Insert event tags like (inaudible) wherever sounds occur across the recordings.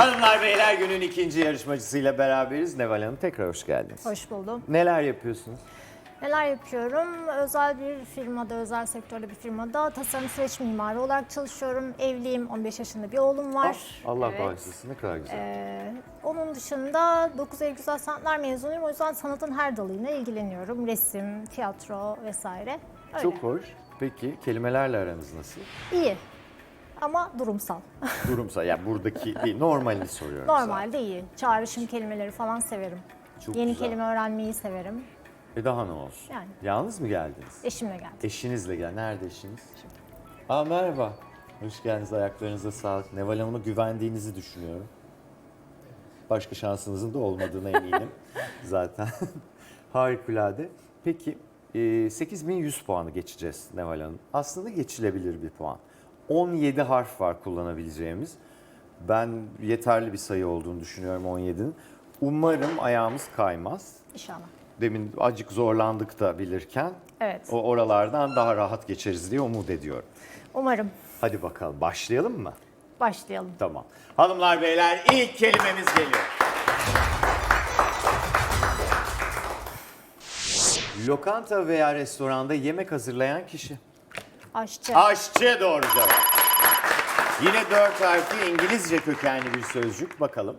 Hanımlar beyler günün ikinci yarışmacısıyla beraberiz. Neval Hanım tekrar hoş geldiniz. Hoş buldum. Neler yapıyorsunuz? Neler yapıyorum? Özel bir firmada, özel sektörde bir firmada tasarım süreç mimarı olarak çalışıyorum. Evliyim, 15 yaşında bir oğlum var. Allah Evet. bağışlasın ne kadar güzel. Ee, onun dışında 9 Eylül Güzel Sanatlar mezunuyum. O yüzden sanatın her dalıyla ilgileniyorum. Resim, tiyatro vesaire. Öyle. Çok hoş. Peki kelimelerle aranız nasıl? İyi ama durumsal. Durumsa yani buradaki (laughs) değil normalini soruyorum. Normalde iyi. Çağrışım kelimeleri falan severim. Çok Yeni güzel. kelime öğrenmeyi severim. sadece. E daha ne olsun? Yani. Yalnız mı geldiniz? Eşimle geldim. Eşinizle gel. Nerede eşiniz? Aa merhaba. Hoş geldiniz. Ayaklarınıza sağlık. Neval Hanım'a güvendiğinizi düşünüyorum. Başka şansınızın da olmadığına (laughs) eminim zaten. (laughs) Harikulade. Peki e, 8100 puanı geçeceğiz Neval Hanım. Aslında geçilebilir bir puan. 17 harf var kullanabileceğimiz. Ben yeterli bir sayı olduğunu düşünüyorum 17'nin. Umarım ayağımız kaymaz. İnşallah. Demin acık zorlandık da bilirken. Evet. O oralardan daha rahat geçeriz diye umut ediyorum. Umarım. Hadi bakalım başlayalım mı? Başlayalım. Tamam. Hanımlar beyler ilk kelimemiz geliyor. Lokanta veya restoranda yemek hazırlayan kişi. Aşçı. Aşçı doğru cevap. Yine dört harfli İngilizce kökenli bir sözcük. Bakalım.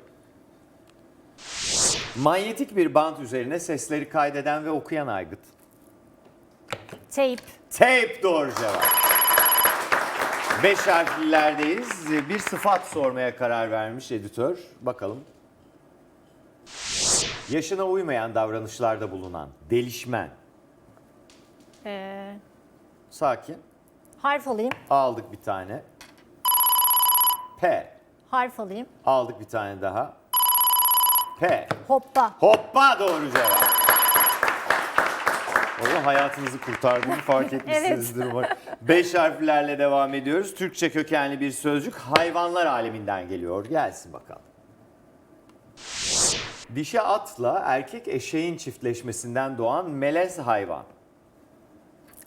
Manyetik bir bant üzerine sesleri kaydeden ve okuyan aygıt. Tape. Tape doğru cevap. Beş harflilerdeyiz. Bir sıfat sormaya karar vermiş editör. Bakalım. Yaşına uymayan davranışlarda bulunan delişmen. Ee, Sakin. Harf alayım. Aldık bir tane. P. Harf alayım. Aldık bir tane daha. P. Hoppa. Hoppa doğru cevap. Oğlum hayatınızı kurtardığını fark (laughs) etmişsinizdir umarım. Beş harflerle devam ediyoruz. Türkçe kökenli bir sözcük hayvanlar aleminden geliyor. Gelsin bakalım. Dişi atla erkek eşeğin çiftleşmesinden doğan melez hayvan.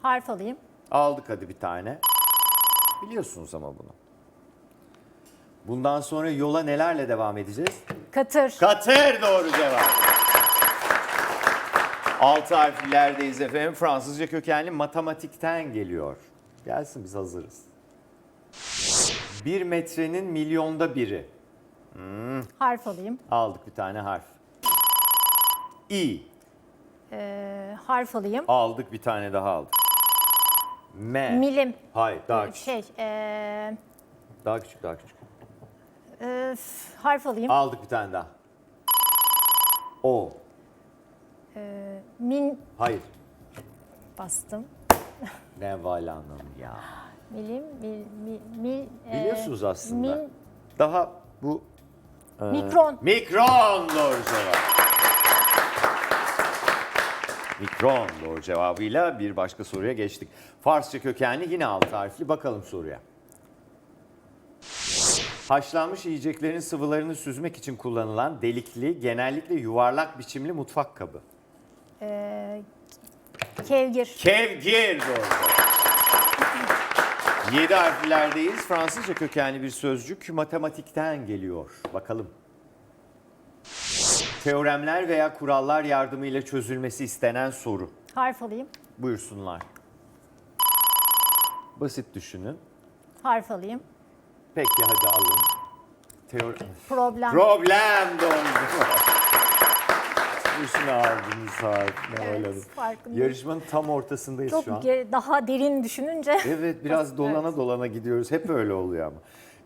Harf alayım. Aldık hadi bir tane. Biliyorsunuz ama bunu. Bundan sonra yola nelerle devam edeceğiz? Katır. Katır doğru cevap. Altı harflerdeyiz efendim. Fransızca kökenli matematikten geliyor. Gelsin biz hazırız. Bir metrenin milyonda biri. harf alayım. Aldık bir tane harf. İ. Ee, harf alayım. Aldık bir tane daha aldık. M. Milim. Hayır daha küçük. Şey. ee, Daha küçük daha küçük. ee, f- harf alayım. Aldık bir tane daha. O. Min. Hayır. Bastım. Neval Hanım ya. Milim. Mil. Mil. mil ee, Biliyorsunuz aslında. Min. Daha bu... e, Mikron. Mikron doğru cevap. Mikron doğru cevabıyla bir başka soruya geçtik. Farsça kökenli yine alt harfli. Bakalım soruya. Haşlanmış yiyeceklerin sıvılarını süzmek için kullanılan delikli, genellikle yuvarlak biçimli mutfak kabı. Ee, kevgir. Kevgir doğru. Yedi harflerdeyiz. Fransızca kökenli bir sözcük matematikten geliyor. Bakalım. Teoremler veya kurallar yardımıyla çözülmesi istenen soru. Harf alayım. Buyursunlar. Basit düşünün. Harf alayım. Peki hadi alın. Teor Problem. Problem doğru Boşuna aldınız harf. Ne Evet. Yarışmanın tam ortasındayız Çok şu an. ge- daha derin düşününce. Evet biraz (laughs) dolana Evet. dolana gidiyoruz. Hep öyle oluyor ama.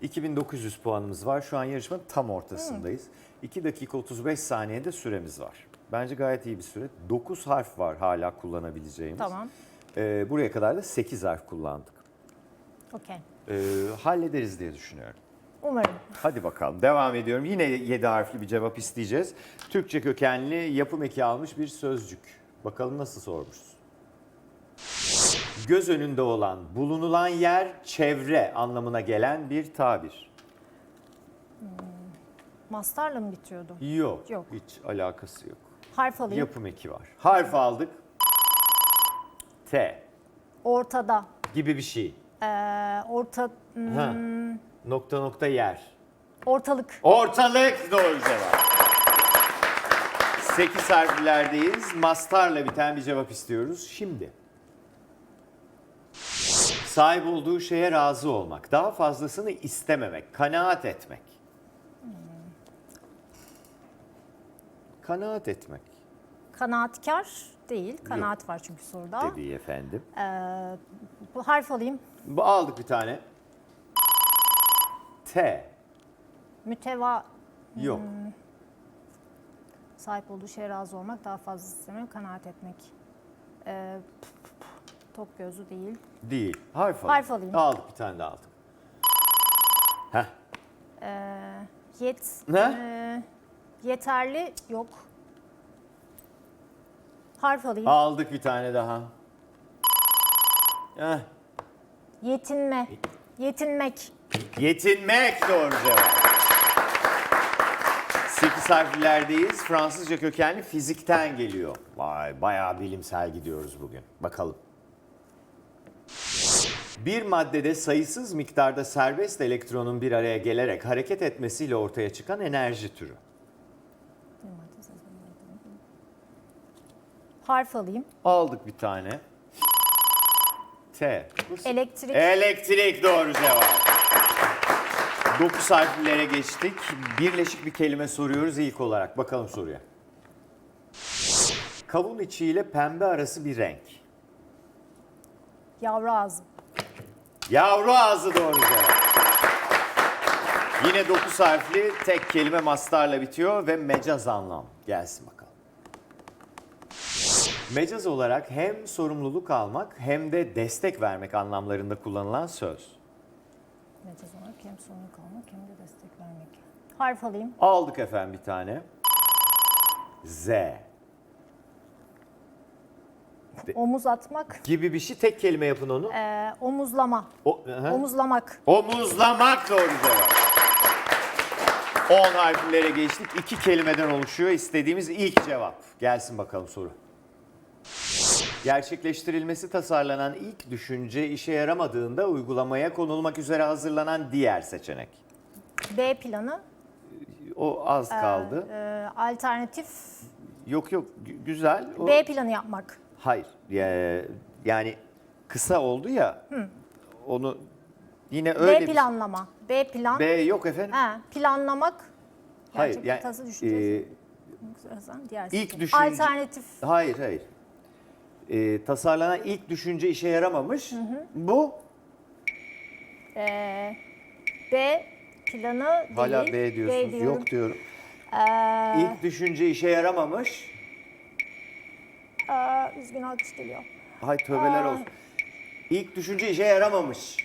2900 puanımız var. Şu an yarışmanın tam ortasındayız. 2 dakika 35 saniyede süremiz var. Bence gayet iyi bir süre. 9 harf var hala kullanabileceğimiz. Tamam. Ee, buraya kadar da 8 harf kullandık. Okey. Ee, hallederiz diye düşünüyorum. Umarım. Hadi bakalım devam ediyorum. Yine 7 harfli bir cevap isteyeceğiz. Türkçe kökenli yapım eki almış bir sözcük. Bakalım nasıl sormuşuz. Göz önünde olan, bulunulan yer, çevre anlamına gelen bir tabir. Mastarla mı bitiyordu? Yok, Yok. hiç alakası yok. Harf alayım. Yapım eki var. Harf aldık. T Ortada. gibi bir şey. Ee, orta... hmm, Ha. Nokta nokta yer. Ortalık. Ortalık doğru cevap. 8 harflerdeyiz. Mastarla biten bir cevap istiyoruz. Şimdi. Sahip olduğu şeye razı olmak, daha fazlasını istememek, kanaat etmek. Kanaat etmek Kanaatkar değil. Kanaat var çünkü soruda. dediği efendim. Ee, bu harf alayım. Bu aldık bir tane. T. Müteva Yok. sahip olduğu şeye razı olmak, daha fazla istemek, kanaat etmek. Ee, tok gözü değil. Değil. Harf alayım. Harf alayım. Aldık bir tane daha aldık. Heh. Ee, yet. Ne? ee, yeterli yok. Harf alayım. Aldık bir tane daha. Heh. Yetinme. Yetinmek. Yetinmek doğru cevap. 8 harflerdeyiz. Fransızca kökenli fizikten geliyor. Vay bayağı bilimsel gidiyoruz bugün. Bakalım. Bir maddede sayısız miktarda serbest elektronun bir araya gelerek hareket etmesiyle ortaya çıkan enerji türü. Harf alayım. Aldık bir tane. T. Elektrik. Elektrik doğru cevap. 9 harflere geçtik. Birleşik bir kelime soruyoruz ilk olarak. Bakalım soruya. Kavun içiyle pembe arası bir renk. Yavru ağzı. Yavru ağzı doğru cevap. Yine 9 harfli tek kelime mastarla bitiyor ve mecaz anlam. Gelsin bakalım. Mecaz olarak hem sorumluluk almak hem de destek vermek anlamlarında kullanılan söz. Mecaz olarak hem sorumluluk almak hem de destek vermek. Harf alayım. Aldık efendim bir tane. Z Omuz atmak. gibi bir şey tek kelime yapın onu. Ee, omuzlama. O, hı. Omuzlamak. Omuzlamak doğru cevap. 10 harflere geçtik. İki kelimeden oluşuyor istediğimiz ilk cevap. Gelsin bakalım soru. Gerçekleştirilmesi tasarlanan ilk düşünce işe yaramadığında uygulamaya konulmak üzere hazırlanan diğer seçenek. B planı. O az kaldı. Ee, alternatif Yok yok gü- güzel. O- B planı yapmak. Hayır. ya- Yani kısa oldu ya. Onu yine öyle B bir- planlama. B plan. B yok efendim. He, planlamak. Hayır. Gerçek Yani, tası düşüncesi. e, diğer ilk seçenek. düşünce- Alternatif. Hayır hayır. Ee, tasarlanan ilk düşünce işe yaramamış. Bu Ee, B planı değil. hala B diyorsunuz. diyorum. Yok diyorum. Ee, İlk düşünce işe yaramamış. aa, üzgün alkış geliyor. Hay tövbeler Aa. olsun. İlk düşünce işe yaramamış.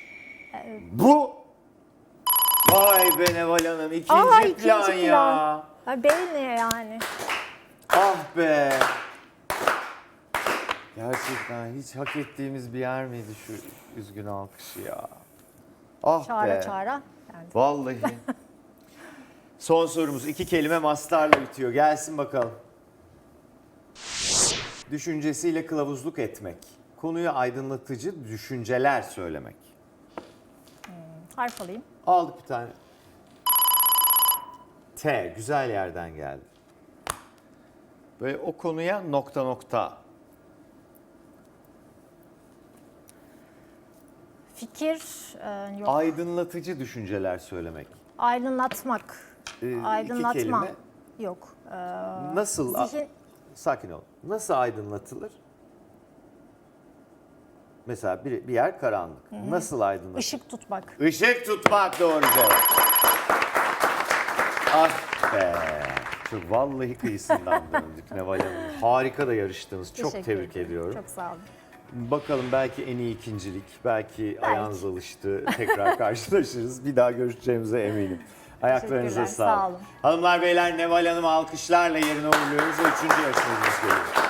Bu Vay be Neval Hanım ikinci Aa, ikinci plan plan. ya. Ha, B ne yani? Ah be. Gerçekten hiç hak ettiğimiz bir yer miydi şu üzgün alkışı ya? Ah Çağıra be. çağıra. Yani. Vallahi. (laughs) Son sorumuz iki kelime mastarla bitiyor. Gelsin bakalım. Düşüncesiyle kılavuzluk etmek. Konuyu aydınlatıcı düşünceler söylemek. Harf alayım. Aldık bir tane. T. Güzel yerden geldi. Böyle o konuya nokta nokta. Fikir e, yok. Aydınlatıcı düşünceler söylemek. Aydınlatmak. Ee, iki Aydınlatma. kelime. Yok. Ee, Nasıl? zihin Sakin ol. Nasıl aydınlatılır? Mesela bir, bir yer karanlık. Nasıl aydınlatılır? ışık tutmak. Işık tutmak doğru cevap. ah be. Çok vallahi kıyısından döndük Neval Hanım. Harika da yarıştınız. Çok Teşekkür tebrik ederim. ediyorum. Çok sağ olun. Bakalım belki en iyi ikincilik, belki, ayağınız alıştı. Tekrar (laughs) karşılaşırız. Bir daha görüşeceğimize eminim. Ayaklarınıza sağlık. sağ olun. Hanımlar beyler Neval Hanım alkışlarla yerine uğurluyoruz ve üçüncü yarışmacımız geliyor.